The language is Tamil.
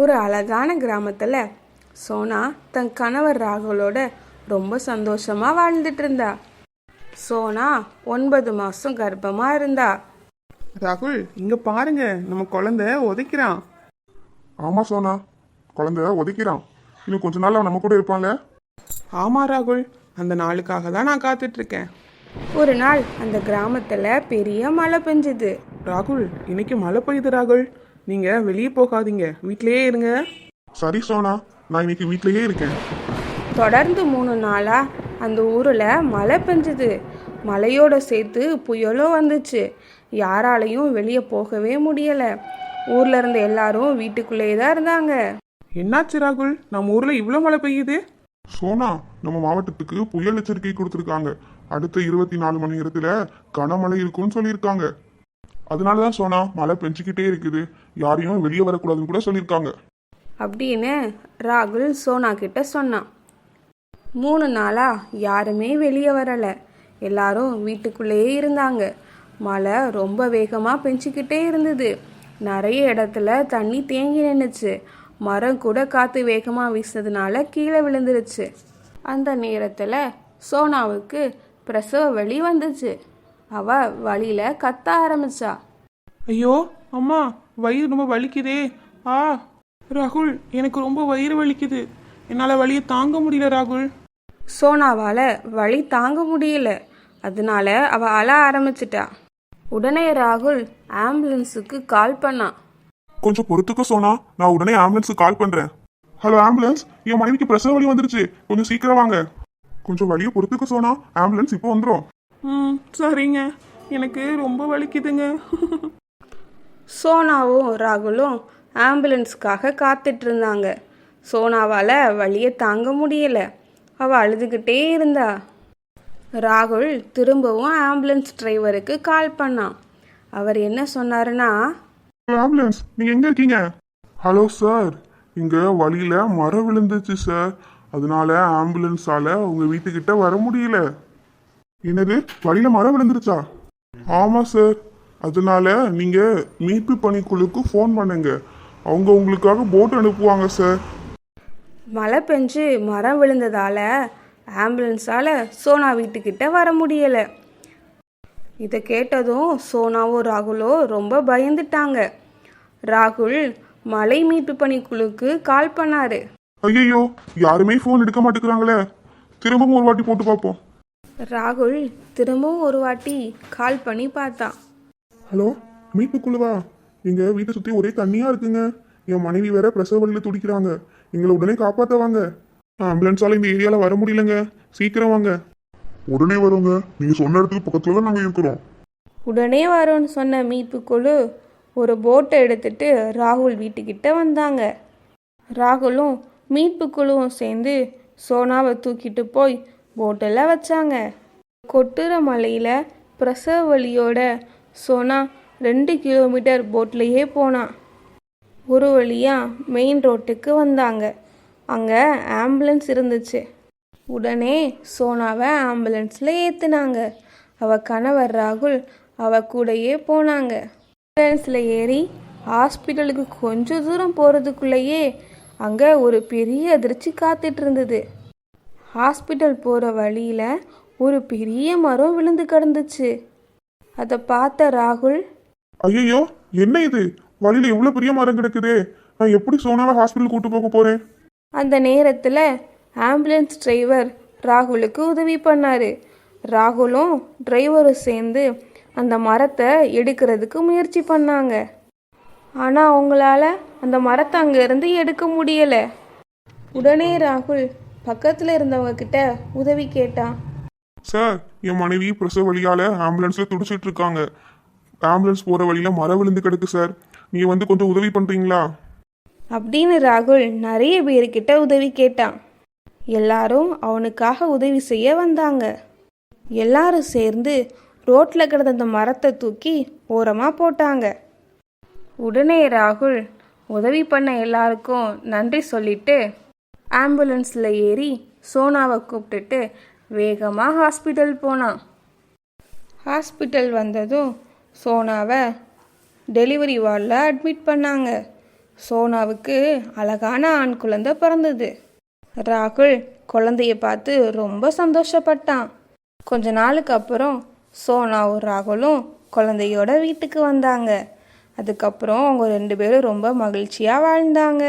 ஒரு அழகான கிராமத்தில் சோனா தன் கணவர் ராகுலோட ரொம்ப சந்தோஷமா வாழ்ந்துட்டு இருந்தா. சோனா ஒன்பது மாசம் கர்ப்பமா இருந்தா. ராகுல் இங்க பாருங்க. நம்ம குழந்தை உதைக்கிறான். ஆமா சோனா. குழந்தை உதைக்கிறான். இன்னும் கொஞ்ச நாள் அவன் நம்ம கூட இருப்பான்ல? ஆமா ராகுல். அந்த நாளுக்காக தான் நான் காத்துட்டு இருக்கேன் ஒரு நாள் அந்த கிராமத்துல பெரிய மழை பெஞ்சுது. ராகுல் இன்னைக்கு மழை பெய்யுது ராகுல். நீங்க வெளியே போகாதீங்க. வீட்டிலேயே இருங்க. சரி சோனா நான் இன்னைக்கு வீட்லயே இருக்கேன். தொடர்ந்து மூணு நாளா அந்த ஊர்ல மழை பெஞ்சுது. மழையோட சேர்த்து புயலும் வந்துச்சு. யாராலையும் வெளியே போகவே முடியல. ஊர்ல இருந்த எல்லாரும் வீட்டுக்குள்ளேயே தான் இருந்தாங்க. என்னாச்சு ராகுல்? நம்ம ஊர்ல இவ்வளோ மழை பெய்யுது? சோனா நம்ம மாவட்டத்துக்கு புயல் எச்சரிக்கை கொடுத்துருக்காங்க. அடுத்த இருபத்தி நாலு மணி நேரத்துல கனமழை இருக்கும்னு சொல்லியிருக்காங்க. அதனால தான் சோனா மழை பெஞ்சுக்கிட்டே இருக்குது. யாரையும் வெளியே வரக்கூடாதுன்னு கூட சொல்லியிருக்காங்க. அப்படின்னு ராகுல் சோனா கிட்ட சொன்னான். மூணு நாளா யாருமே வெளியே வரல. எல்லாரும் வீட்டுக்குள்ளேயே இருந்தாங்க. மழை ரொம்ப வேகமாக பெஞ்சிக்கிட்டே இருந்தது. நிறைய இடத்துல தண்ணி தேங்கி நின்றுச்சு மரம் கூட காற்று வேகமாக வீசினதுனால கீழே விழுந்துருச்சு. அந்த நேரத்தில் சோனாவுக்கு பிரசவ வலி வந்துச்சு. அவ வழியில கத்த ஆரம்பிச்சா. ஐயோ அம்மா வயிறு ரொம்ப வலிக்குதே. ஆ ராகுல் எனக்கு ரொம்ப வயிறு வலிக்குது. என்னால் வலியை தாங்க முடியல ராகுல். சோனாவால வலி தாங்க முடியல. அதனால அவ அழ ஆரம்பிச்சிட்டா. உடனே ராகுல் ஆம்புலன்ஸுக்கு கால் பண்ணான் கொஞ்சம் பொறுத்துக்க சோனா. நான் உடனே ஆம்புலன்ஸுக்கு கால் பண்றேன். Hello ambulance. என் மனைவிக்கு பிரசவ வலி வந்துருச்சு. கொஞ்சம் சீக்கிரம் வாங்க. கொஞ்சம் வலியை பொறுத்துக்க சோனா. ஆம்புலன்ஸ் இப்போ வந்துடும் ம் சரிங்க. எனக்கு ரொம்ப வலிக்குதுங்க. சோனாவும் ராகுலும் ஆம்புலன்ஸ்க்காக காத்துட்டு இருந்தாங்க சோனாவால வலியை தாங்க முடியல. அவ அழுதுகிட்டே இருந்தா. ராகுல் திரும்பவும் ஆம்புலன்ஸ் டிரைவருக்கு கால் பண்ணான். அவர் என்ன சொன்னாருன்னா ஆம்புலன்ஸ் நீங்க எங்க இருக்கீங்க? Hello sir. இங்க வழியில மரம் விழுந்துச்சு சார். அதனால ஆம்புலன்ஸால உங்க வீட்டுக்கிட்ட வர முடியல. என்னது? வழியில மரம் விழுந்துருச்சா? ஆமா சார். அதனால நீங்க மீட்பு பணிக்குழுக்கு ஃபோன் பண்ணுங்க. அவங்க உங்களுக்காக போட் அனுப்புவாங்க சார் மழை பெஞ்சு மரம் விழுந்ததால ஆம்புலன்ஸால சோனா வீட்டுக்கிட்ட வர முடியல. இதை கேட்டதும் சோனாவும் ராகுலும் ரொம்ப பயந்துட்டாங்க. ராகுல் மலை மீட்பு பணிக்குழுக்கு கால் பண்ணாரு. ஐயோ யாருமே ஃபோன் எடுக்க மாட்டேங்கிறாங்களே. திரும்பவும் ஒரு வாட்டி போட்டு பார்ப்போம். ராகுல் திரும்பவும் ஒரு வாட்டி கால் பண்ணி பார்த்தான். ஹலோ மீட்பு குழுவா? எங்க வீட்டை சுத்தி ஒரே தண்ணியா இருக்குங்க. என் மனைவி வேற பிரசவ வழியில துடிக்கிறாங்க. எங்களை உடனே காப்பாத்த வாங்க ஆம்புலன்ஸால இந்த ஏரியால வர முடியலங்க. சீக்கிரம் வாங்க. உடனே வருங்க. நீங்க சொன்ன இடத்துக்கு பக்கத்துல தான் நாங்க இருக்கிறோம். உடனே வரோன்னு சொன்ன மீட்பு குழு ஒரு போட்டை எடுத்துட்டு ராகுல் வீட்டுக்கிட்ட வந்தாங்க. ராகுலும் மீட்பு குழுவும் சேர்ந்து சோனாவை தூக்கிட்டு போய் போட்டில் வச்சாங்க. கொட்டுற மலையில் பிரசவ வலியோட சோனா ரெண்டு கிலோமீட்டர் போட்லேயே போனான் ஒரு வழியாக மெயின் ரோட்டுக்கு வந்தாங்க. அங்கே ஆம்புலன்ஸ் இருந்துச்சு. உடனே சோனாவை ஆம்புலன்ஸில் ஏற்றுனாங்க அவ கணவர் ராகுல் அவ கூடயே போனாங்க. ஆம்புலன்ஸில் ஏறி ஹாஸ்பிட்டலுக்கு கொஞ்ச தூரம் போகிறதுக்குள்ளேயே அங்கே ஒரு பெரிய அதிர்ச்சி காத்துட்டு இருந்தது. ஹாஸ்பிட்டல் போகிற வழியில் ஒரு பெரிய மரம் விழுந்து கிடந்துச்சு. அதை பார்த்த ராகுல் ஐயோ என்ன இது? வழியில இவ்வளவு பெரிய மரம் கிடக்குதே. நான் எப்படி சோனாவை ஹாஸ்பிட்டல் கூட்டு போக போறேன்? அந்த நேரத்தில் ஆம்புலன்ஸ் டிரைவர் ராகுலுக்கு உதவி பண்ணார். ராகுலும் டிரைவரும் சேர்ந்து அந்த மரத்தை எடுக்கிறதுக்கு முயற்சி பண்ணாங்க. ஆனால் அவங்களால அந்த மரத்தை அங்கேருந்து எடுக்க முடியலை. உடனே ராகுல் பக்கத்தில் இருந்தவங்க கிட்ட உதவி கேட்டான். சார் என் மனைவி பிரசவ வழியால் ஆம்புலன்ஸில் துடிச்சிட்டு இருக்காங்க. ஆம்புலன்ஸ் போகிற வழியில் மரம் விழுந்து கிடக்கு சார். நீங்கள் வந்து கொஞ்சம் உதவி பண்ணுறீங்களா அப்படின்னு ராகுல் நிறைய பேர்கிட்ட உதவி கேட்டான். எல்லாரும் அவனுக்காக உதவி செய்ய வந்தாங்க. எல்லாரும் சேர்ந்து ரோட்டில் கிடந்த அந்த மரத்தை தூக்கி ஓரமாக போட்டாங்க. உடனே ராகுல் உதவி பண்ண எல்லாருக்கும் நன்றி சொல்லிட்டு ஆம்புலன்ஸில் ஏறி சோனாவை கூப்பிட்டுட்டு வேகமாக ஹாஸ்பிட்டல் போனான் ஹாஸ்பிட்டல் வந்ததும் சோனாவை டெலிவரி வார்டில் அட்மிட் பண்ணாங்க. சோனாவுக்கு அழகான ஆண் குழந்தை பிறந்தது. ராகுல் குழந்தைய பார்த்து ரொம்ப சந்தோஷப்பட்டான். கொஞ்ச நாளுக்கு அப்புறம் சோனாவும் ராகுலும் குழந்தையோட வீட்டுக்கு வந்தாங்க. அதுக்கப்புறம் அவங்க ரெண்டு பேரும் ரொம்ப மகிழ்ச்சியாக வாழ்ந்தாங்க.